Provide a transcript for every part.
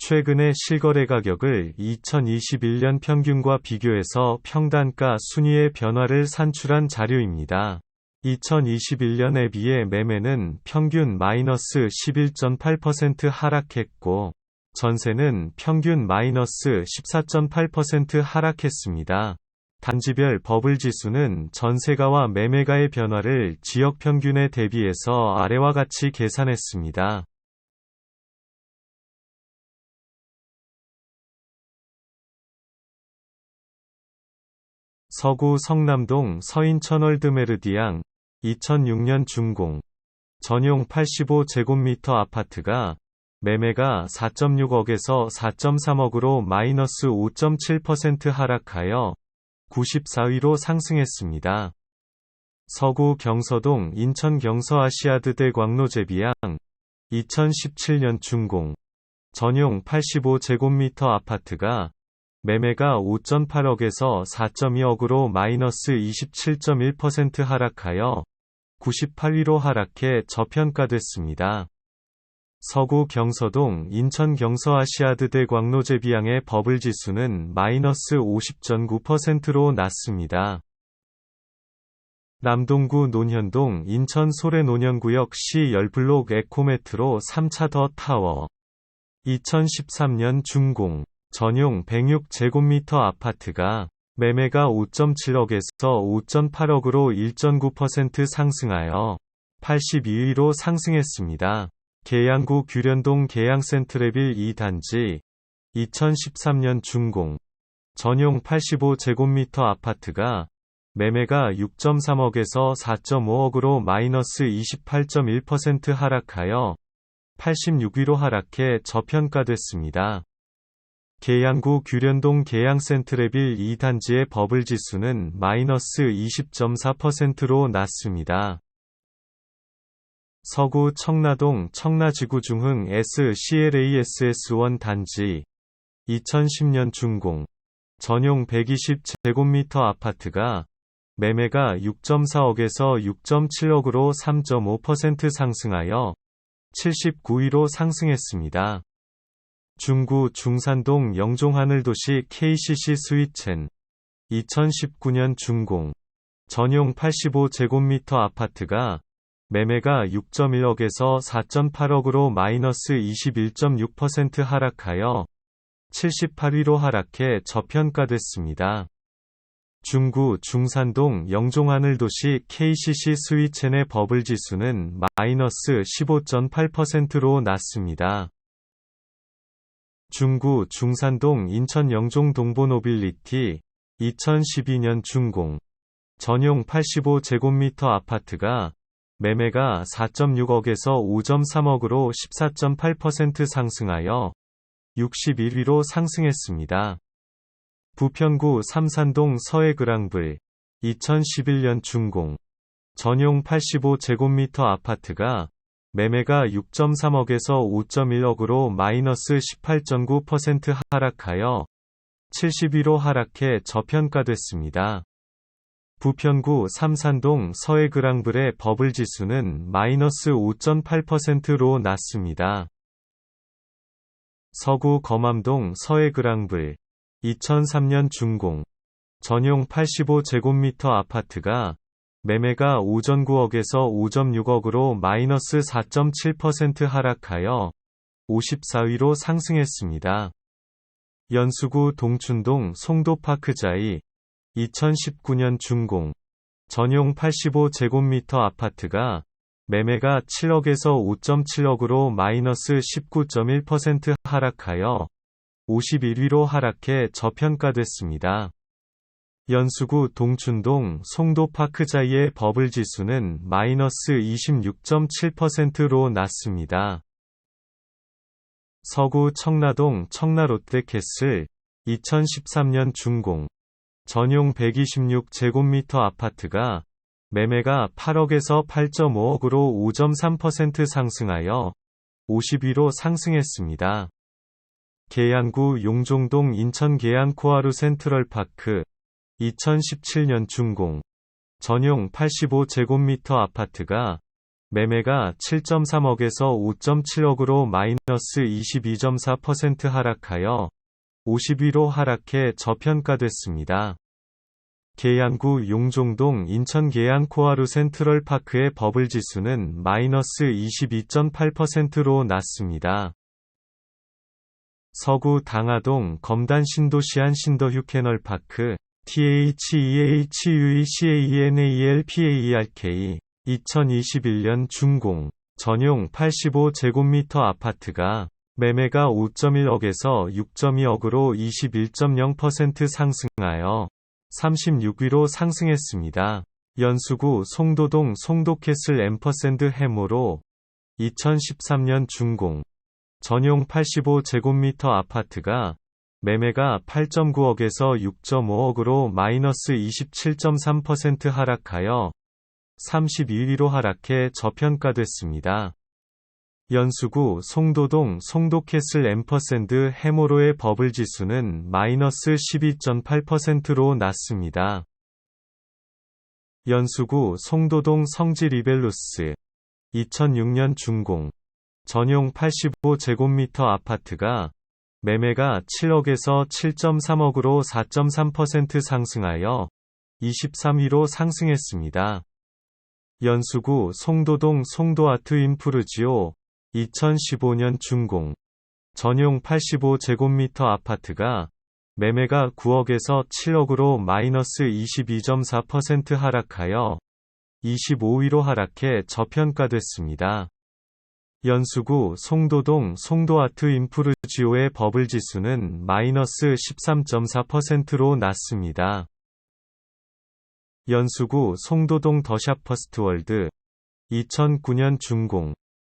최근의 실거래 가격을 2021년 평균과 비교해서 평단가 순위의 변화를 산출한 자료입니다. 2021년에 비해 매매는 평균 마이너스 11.8% 하락했고, 전세는 평균 마이너스 14.8% 하락했습니다. 단지별 버블 지수는 전세가와 매매가의 변화를 지역 평균에 대비해서 아래와 같이 계산했습니다. 서구 성남동 서인천월드메르디앙 2006년 준공 전용 85제곱미터 아파트가 매매가 4.6억에서 4.3억으로 마이너스 5.7% 하락하여 94위로 상승했습니다. 서구 경서동 인천 경서 아시아드대 광로제비양 2017년 준공 전용 85제곱미터 아파트가 매매가 5.8억에서 4.2억으로 마이너스 27.1% 하락하여 98위로 하락해 저평가됐습니다. 서구 경서동 인천 경서 아시아드대 광로제비양의 버블지수는 마이너스 50.9%로 낮습니다. 남동구 논현동 인천 소래 논현구역 C10블록 에코메트로 3차 더 타워 2013년 준공 전용 106제곱미터 아파트가 매매가 5.7억에서 5.8억으로 1.9% 상승하여 82위로 상승했습니다. 계양구 규련동 계양센트레빌 2단지 2013년 준공 전용 85제곱미터 아파트가 매매가 6.3억에서 4.5억으로 마이너스 28.1% 하락하여 86위로 하락해 저평가됐습니다. 계양구 규련동 계양센트레빌 2단지의 버블 지수는 마이너스 20.4%로 낮습니다. 서구 청라동 청라지구 중흥 SCLASS1 단지 2010년 준공 전용 120제곱미터 아파트가 매매가 6.4억에서 6.7억으로 3.5% 상승하여 79위로 상승했습니다. 중구 중산동 영종하늘도시 KCC 스위첸 2019년 준공 전용 85제곱미터 아파트가 매매가 6.1억에서 4.8억으로 마이너스 21.6% 하락하여 78위로 하락해 저평가됐습니다. 중구 중산동 영종하늘도시 KCC 스위첸의 버블 지수는 마이너스 15.8%로 낮습니다. 중구 중산동 인천 영종 동보노빌리티 2012년 준공 전용 85제곱미터 아파트가 매매가 4.6억에서 5.3억으로 14.8% 상승하여 61위로 상승했습니다. 부평구 삼산동 서해그랑불 2011년 준공 전용 85제곱미터 아파트가 매매가 6.3억에서 5.1억으로 마이너스 18.9% 하락하여 70위로 하락해 저평가됐습니다. 부평구 삼산동 서해그랑블의 버블 지수는 마이너스 5.8%로 낮습니다. 서구 거맘동 서해그랑블 2003년 준공 전용 85제곱미터 아파트가 매매가 5.9억에서 5.6억으로 마이너스 4.7% 하락하여 54위로 상승했습니다. 연수구 동춘동 송도파크자이 2019년 준공 전용 85제곱미터 아파트가 매매가 7억에서 5.7억으로 마이너스 19.1% 하락하여 51위로 하락해 저평가됐습니다. 연수구 동춘동 송도파크자이의 버블 지수는 마이너스 26.7%로 낮습니다. 서구 청라동 청라롯데 캐슬 2013년 준공 전용 126 제곱미터 아파트가 매매가 8억에서 8.5억으로 5.3% 상승하여 50위로 상승했습니다. 계양구 용종동 인천 계양 코아루 센트럴파크 2017년 준공 전용 85제곱미터 아파트가 매매가 7.3억에서 5.7억으로 마이너스 22.4% 하락하여 50위로 하락해 저평가됐습니다. 계양구 용종동 인천 계양 코하루 센트럴 파크의 버블 지수는 마이너스 22.8%로 났습니다. 서구 당하동 검단 신도시안 신더휴 캐널 파크 THEHUECANALPAERK 2021년 준공 전용 85제곱미터 아파트가 매매가 5.1억에서 6.2억으로 21.0% 상승하여 36위로 상승했습니다. 연수구 송도동 송도캐슬 앰퍼샌드 해모로 2013년 준공 전용 85제곱미터 아파트가 매매가 8.9억에서 6.5억으로 마이너스 27.3% 하락하여 32위로 하락해 저평가됐습니다. 연수구 송도동 송도캐슬 앰퍼샌드 해모로의 버블 지수는 마이너스 12.8%로 났습니다. 연수구 송도동 성지 리벨루스 2006년 준공 전용 85제곱미터 아파트가 매매가 7억에서 7.3억으로 4.3% 상승하여 23위로 상승했습니다. 연수구 송도동 송도아트 인프르지오 2015년 준공 전용 85제곱미터 아파트가 매매가 9억에서 7억으로 마이너스 22.4% 하락하여 25위로 하락해 저평가됐습니다. 연수구 송도동 송도아트 인프르지오의 버블 지수는 마이너스 13.4%로 났습니다. 연수구 송도동 더샵퍼스트월드 2009년 준공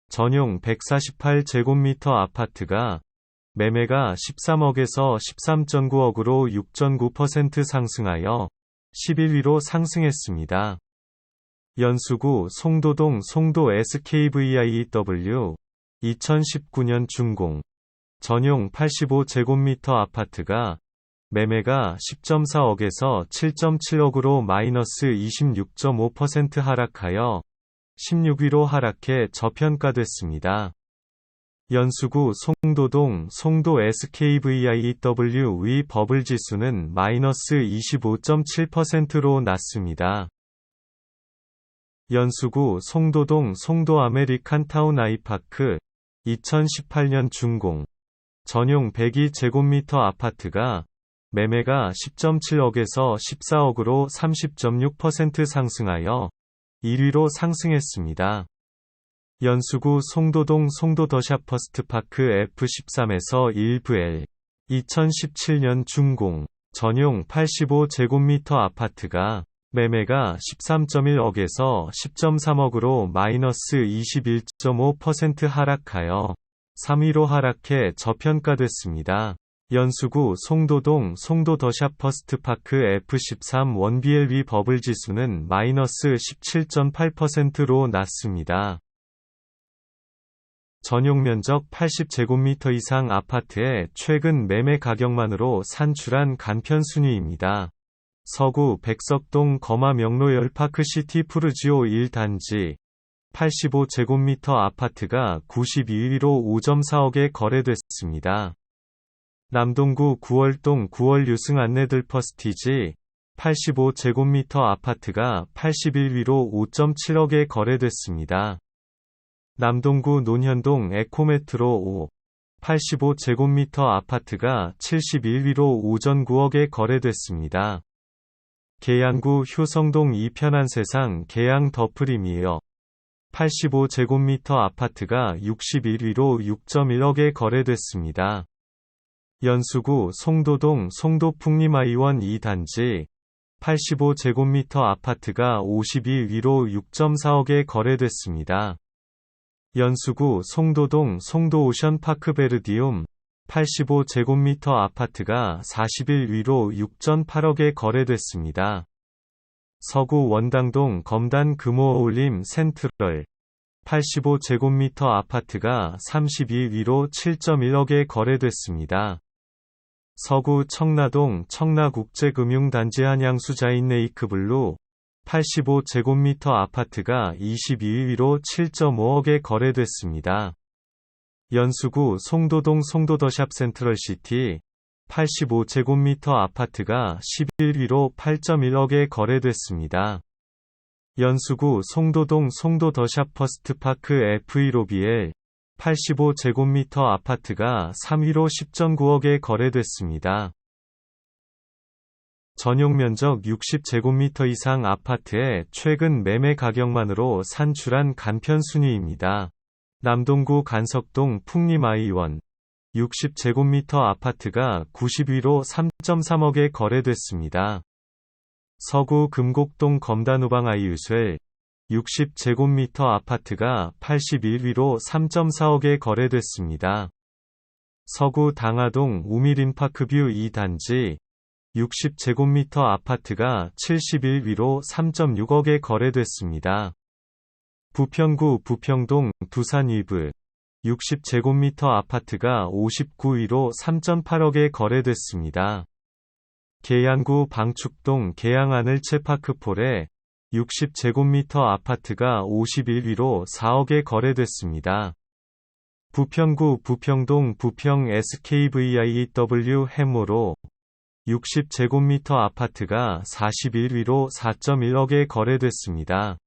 전용 148제곱미터 아파트가 매매가 13억에서 13.9억으로 6.9% 상승하여 11위로 상승했습니다. 연수구 송도동 송도 SKVIEW 2019년 준공 전용 85제곱미터 아파트가 매매가 10.4억에서 7.7억으로 마이너스 26.5% 하락하여 16위로 하락해 저평가됐습니다. 연수구 송도동 송도 SKVIEW 위 버블 지수는 마이너스 25.7%로 났습니다. 연수구 송도동 송도 아메리칸 타운 아이파크 2018년 준공 전용 102제곱미터 아파트가 매매가 10.7억에서 14억으로 30.6% 상승하여 1위로 상승했습니다. 연수구 송도동 송도 더샤퍼스트파크 F13에서 1부L 2017년 준공 전용 85제곱미터 아파트가 매매가 13.1억에서 10.3억으로 마이너스 21.5% 하락하여 3위로 하락해 저평가됐습니다. 연수구 송도동 송도 더샤퍼스트파크 F13 원BLV 버블 지수는 마이너스 17.8%로 났습니다. 전용 면적 80제곱미터 이상 아파트의 최근 매매 가격만으로 산출한 간편 순위입니다. 서구 백석동 거마 명로 열 파크시티 푸르지오 1단지 85제곱미터 아파트가 92위로 5.4억에 거래됐습니다. 남동구 9월동 9월 유승 안내들 퍼스티지 85제곱미터 아파트가 81위로 5.7억에 거래됐습니다. 남동구 논현동 에코메트로 5 85제곱미터 아파트가 71위로 오전 9억에 거래됐습니다. 계양구 효성동 이편한 세상 계양 더 프리미어 85제곱미터 아파트가 61위로 6.1억에 거래됐습니다. 연수구 송도동 송도풍림아이원 2단지 85제곱미터 아파트가 52위로 6.4억에 거래됐습니다. 연수구 송도동 송도오션 파크베르디움 85제곱미터 아파트가 41위로 6.8억에 거래됐습니다. 서구 원당동 검단 금호 올림 센트럴 85제곱미터 아파트가 32위로 7.1억에 거래됐습니다. 서구 청라동 청라국제금융단지 한양수자인 네이크블루 85제곱미터 아파트가 22위로 7.5억에 거래됐습니다. 연수구 송도동 송도더샵 센트럴시티 85제곱미터 아파트가 11위로 8.1억에 거래됐습니다. 연수구 송도동 송도더샵 퍼스트파크 FE 로비엘 85제곱미터 아파트가 3위로 10.9억에 거래됐습니다. 전용 면적 60제곱미터 이상 아파트의 최근 매매 가격만으로 산출한 간편 순위입니다. 남동구 간석동 풍림아이원 60제곱미터 아파트가 90위로 3.3억에 거래됐습니다. 서구 금곡동 검단우방 아이유셀 60제곱미터 아파트가 81위로 3.4억에 거래됐습니다. 서구 당하동 우미린파크뷰 2단지 60제곱미터 아파트가 71위로 3.6억에 거래됐습니다. 부평구 부평동 두산 위브 60제곱미터 아파트가 59위로 3.8억에 거래됐습니다. 계양구 방축동 계양하늘채파크폴에 60제곱미터 아파트가 51위로 4억에 거래됐습니다. 부평구 부평동 부평 SKVIW 해모로 60제곱미터 아파트가 41위로 4.1억에 거래됐습니다.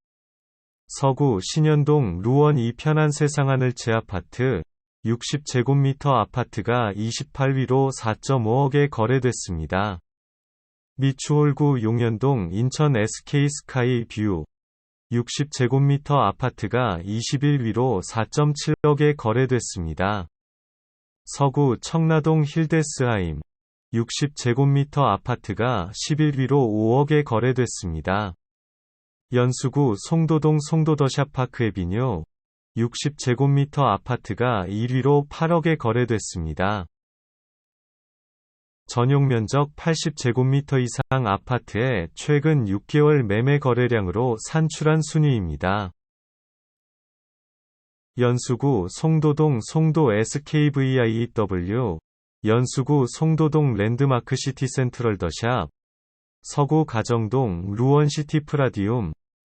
서구 신현동 루원 이편한 세상하늘채 아파트 60제곱미터 아파트가 28위로 4.5억에 거래됐습니다. 미추홀구 용현동 인천 SK스카이 뷰 60제곱미터 아파트가 21위로 4.7억에 거래됐습니다. 서구 청라동 힐데스하임 60제곱미터 아파트가 11위로 5억에 거래됐습니다. 연수구 송도동 송도더샵 파크 에비뉴 60제곱미터 아파트가 1위로 8억에 거래됐습니다. 전용 면적 80제곱미터 이상 아파트의 최근 6개월 매매 거래량으로 산출한 순위입니다. 연수구 송도동 송도 SKVIW 연수구 송도동 랜드마크 시티 센트럴 더샵 서구 가정동 루원시티 프라디움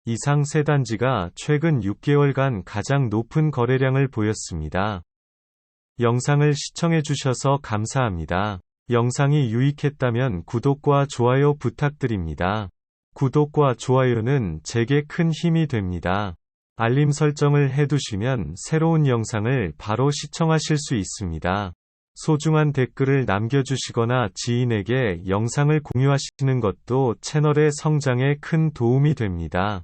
이상 세 단지가 최근 6개월간 가장 높은 거래량을 보였습니다. 영상을 시청해주셔서 감사합니다. 영상이 유익했다면 구독과 좋아요 부탁드립니다. 구독과 좋아요는 제게 큰 힘이 됩니다. 알림 설정을 해두시면 새로운 영상을 바로 시청하실 수 있습니다. 소중한 댓글을 남겨주시거나 지인에게 영상을 공유하시는 것도 채널의 성장에 큰 도움이 됩니다.